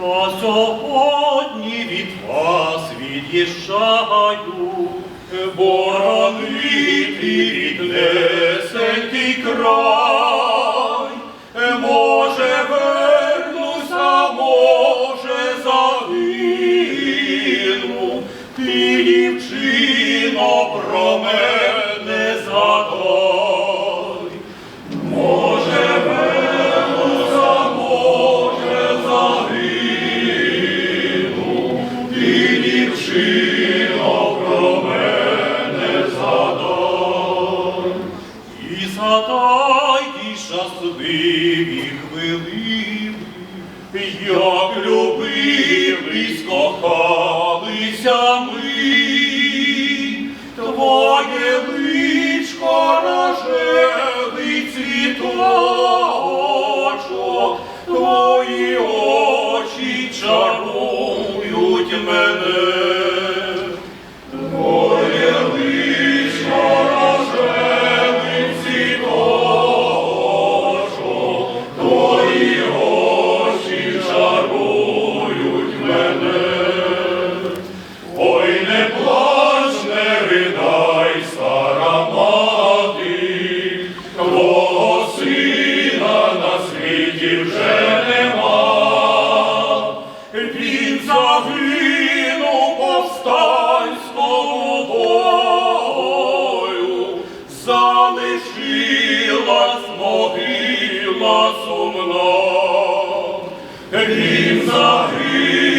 Та сьогодні від вас від'їжджаю, боронити віднесений край. Може, вернуся, може, загину, ти, дівчино, про мене дівчино, про мене згадай. І згадай ті щасливі хвилини, як любились, кохалися ми, твоє личко рожевий цвіточок, твої очі чарують мене. Світі вже нема. Він загинув повстанському бою, залишилась могила. Він загинув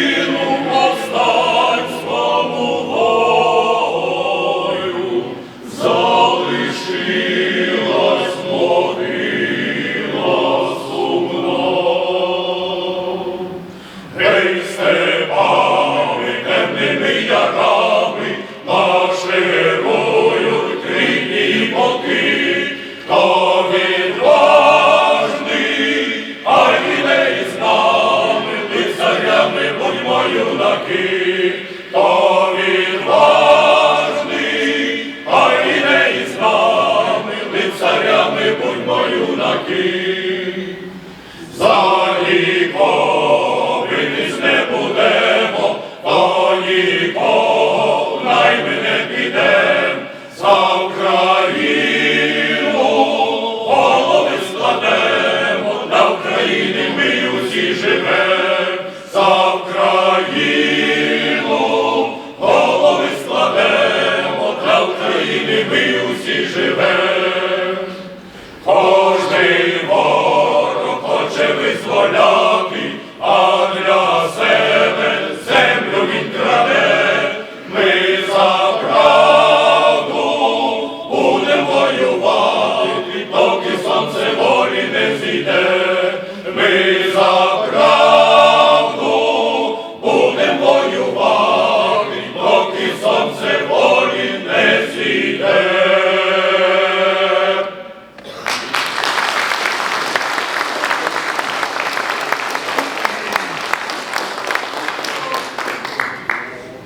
юнаки, поляки, а для себе землю він краде. Ми за правду будемо воювати, поки сонце волі не зійде. Ми за правду будемо воювати, поки сонце волі не зійде.